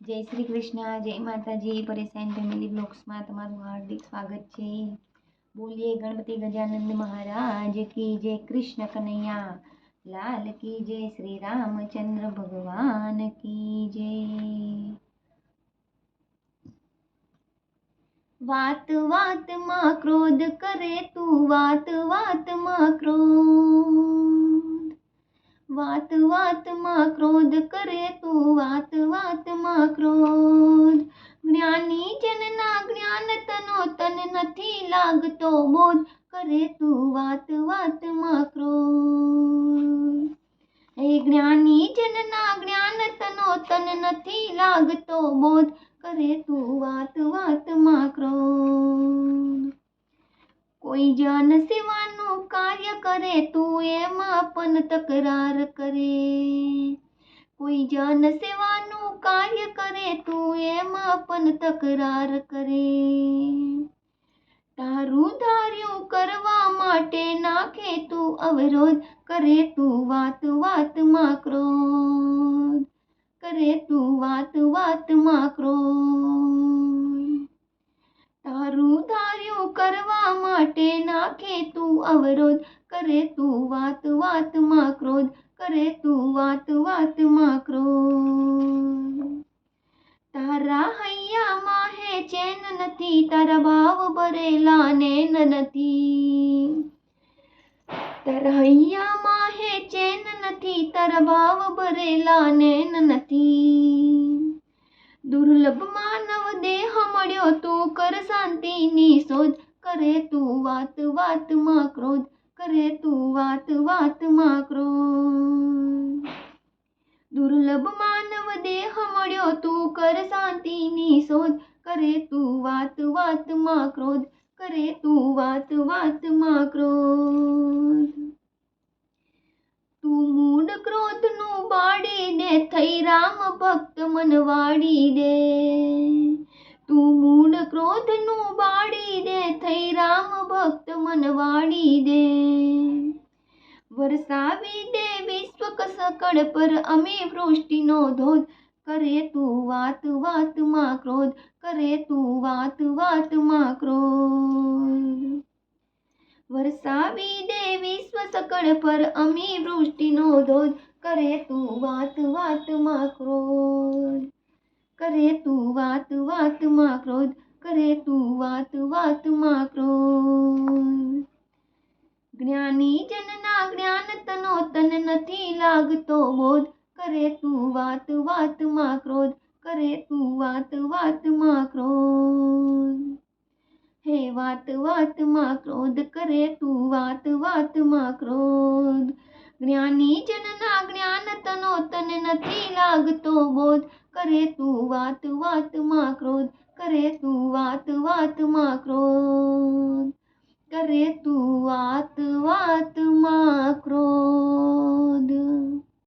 જય શ્રી કૃષ્ણ, જય માતાજી. પરેશાન ફેમિલી બ્લોગ્સમાં તમારું હાર્દિક સ્વાગત છે. બોલીએ ગણપતિ ગજાનંદ મહારાજ કી જય કૃષ્ણ કનૈયા. લાલ કી જય શ્રી રામચંદ્ર ભગવાન કી જય. વાત વાતમાં ક્રોધ કરે તું, વાત વાતમાં ક્રોધ. વાત વાતમાં ક્રોધ કરે તું, વાત વાતમાં ક્રોધ. જ્ઞાની જનના જ્ઞાન તનો તન નથી લાગતો, બોધ કરે તું, વાત વાતમાં ક્રોધ. હે જ્ઞાની જનના જ્ઞાન તનો તન નથી લાગતો, બોધ કરે તું, વાત વાતમાં ક્રોધ. કોઈ જન સેવાનું કાર્ય કરે, તું એમાં પણ તકરાર કરે. કોઈ જન સેવાનું કાર્ય કરે, તું એમાં પણ તકરાર કરે. તારું ધાર્યું કરવા માટે નાખે, તું અવરોધ કરે, તું વાત વાતમાં ક્રોધ કરે, તું વાત વાતમાં ક્રોધ. તારું ધાર્યું કરવા માટે નાખે અવરોધ. કરે તું વાત વાતમાં ક્રોધ. કરે તું વાત વાતમાં ક્રોધ. તારા હૈયામાં હે ચેન નથી, તારા ભાવ ભરેલા નેન નથી. તારા હૈયામાં હે ચેન નથી, તારા ભાવ ભરેલા નેન નથી. દુર્લભ માનવ દેહ મળ્યો, તું કર શાંતિની શોધ. કરે તું વાત વાતમાં ક્રોધ. કરે તું વાત વાતમાં ક્રોધ. દુર્લભ માનવ દેહ મળ્યો તું કર શાંતિની શોધ. કરે તું વાત વાતમાં ક્રોધ. કરે તું વાત વાતમાં ક્રોધ. તું મૂળ ક્રોધનું બાળી દે, થઈ રામ ભક્ત મન વાળી દે. તું મૂળ ક્રોધનું બાળી થઈ રામ ભક્ત મનવાણી દે. વરસાવી દે વિશ્વ સકળ પર અમે વૃષ્ટિનો ધોધ. કરે તું વાત વાતમાં ક્રોધ, કરે તું વાત વાતમાં ક્રોધ. વરસાવી દે વિશ્વ સકળ પર અમે વૃષ્ટિનો ધોધ. કરે તું વાત વાતમાં ક્રોધ. કરે તું વાત વાતમાં ક્રોધ. કરે તું વાત વાતમાં ક્રોધ. જ્ઞાની જનના જ્ઞાન તનો તન નથી લાગતો બોધ. કરે તું વાત વાતમાં ક્રોધ, કરે તું વાત વાતમાં ક્રોધ. હે વાત વાતમાં ક્રોધ, કરે તું વાત વાતમાં ક્રોધ. જ્ઞાની જનના જ્ઞાન તનો તન નથી લાગતો બોધ. કરે તું વાત વાતમાં ક્રોધ કરે તું વાત વાતમાં ક્રોધ કરે તું વાત વાતમાં ક્રોધ